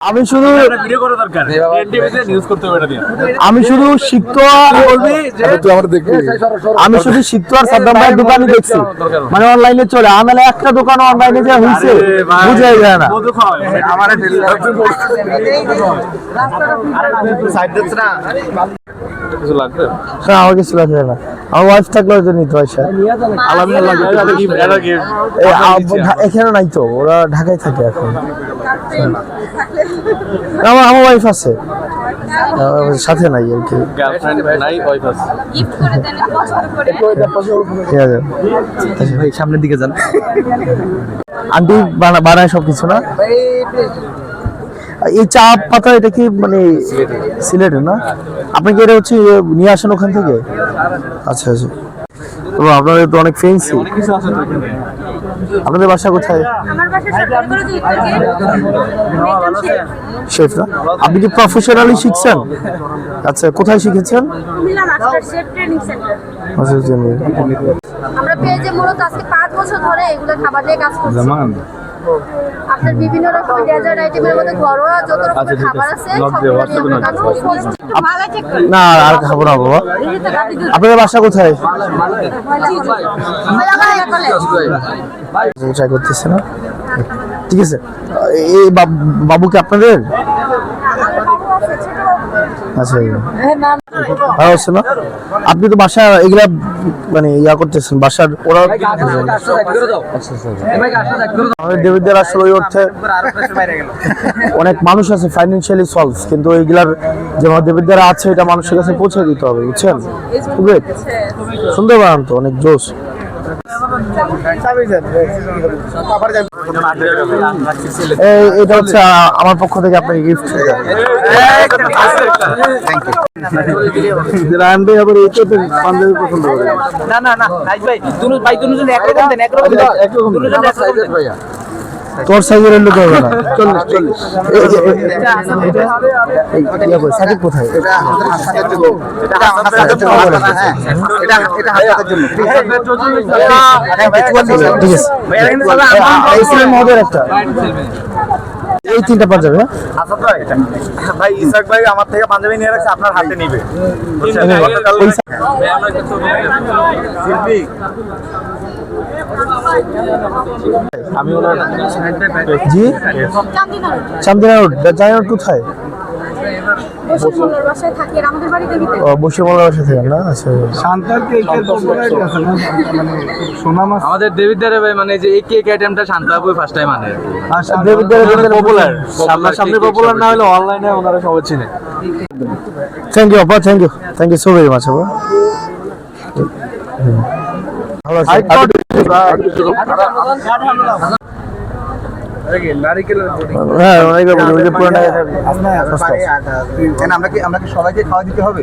আমি শুধু ভিডিও করা দরকার। নিউজ করতে হবে এটা দিয়ে। আমি শুধু বলবি তুই আমার দেখবি। আমি শুধু শিক্ত আর সাদ্দাম ভাইয়ের দোকানই দেখছি। মানে অনলাইনে চলে। আনালে একটা দোকান অনলাইনে যে হয়েছে বুঝাই যায় না। আমার কিছু লাগবে? হ্যাঁ আমার কিছু লাগবে না। আমার ওয়াইফ থাকলে হয়তো নিতে আ- ঢা- এখানে। নাই তো ওরা ঢাকায় থাকে এখন। আমার আমার ওয়াইফ আছে। সাথে নাই আর কি। গার্লফ্রেন্ড নাই ওয়াইফ আছে। গিফট করে দেন পছন্দ করে। ঠিক আছে। ভাই সামনের দিকে যান। আন্টি বানা- বানায় সব কিছু না এই চা পাতা এটা কি মানে সিলেটের না? আপনি কি এটা হচ্ছে নিয়ে আসেন ওখান থেকে? আচ্ছা আচ্ছা। তো আপনাদের তো অনেক ফেন্সি অনেক কিছু আছে তো এখানে আপনাদের বাসা কোথায় শেফ না? আপনি কি প্রফেশনালি শিখছেন? আচ্ছা কোথায় শিখেছেন? Comilla master chef training centre. আমরা পেজে মূলত আজকে পাঁচ বছর ধরে এগুলো খাবার নিয়ে কাজ করছি। আপনার বিভিন্ন রকম ডেজার্ট আইটেমের মধ্যে ঘরোয়া যত রকমের খাবার আছে। না আর খাব না বাবা। আপনাদের বাসা কোথায়? করতেছে না? ঠিক আছে। এই বাব- বাবুকে আপনাদের? আচ্ছা ভালো হচ্ছে না? আপনি তো বাসা এগুলা মানে ইয়া করতেছেন বাসার ওরা আমাদের দেবীদের আসলে ওই অর্থে অনেক মানুষ আছে ফাইন্যান্সিয়ালি সলভ কিন্তু এইগুলার যে আমার দেবীদের আছে এটা মানুষের কাছে পৌঁছে দিতে হবে বুঝছেন. সুন্দর বানান তো অনেক জোশ। এটা হচ্ছে আমার পক্ষ থেকে আপনাকে গিফট রায়ন ভাই আবার এইটা তো পাঞ্জাবি পছন্দ করে। না না না ভাই ভাই দুজন একরকম দেন একরকম একরকম দুজন একরকম ভাইয়া। তোর সাইজের তো হবে না। চল্লিশ চল্লিশ। সাকিব কোথায়? জন্য। হ্যাঁ এটা এটা হাতের জন্য। ঠিক আছে একটা। এই তিনটা পাঞ্জাবি হ্যাঁ? আসাদ ভাই ভাই ইসাক ভাই আমার থেকে পাঞ্জাবি নিয়ে রাখছে আপনার হাতে নিবে। শিল্পী। আমি ওনার জি? চান্দিনা রোড চান্দিনা রোড জানি কোথায়? আমাদের আচ্ছা। আমাদের দেবিদ্বারে ভাই মানে যে কেক আইটেমটা শান্ত ফার্স্ট টাইম আনে। দেবীদের পপুলার সামনে পপুলার না হলে অনলাইনে ওনারা সবাই চিনে। থ্যাংক ইউ আপা thank you thank you so very much আপা। আমরা কি সবাইকে খাওয়া দিতে হবে?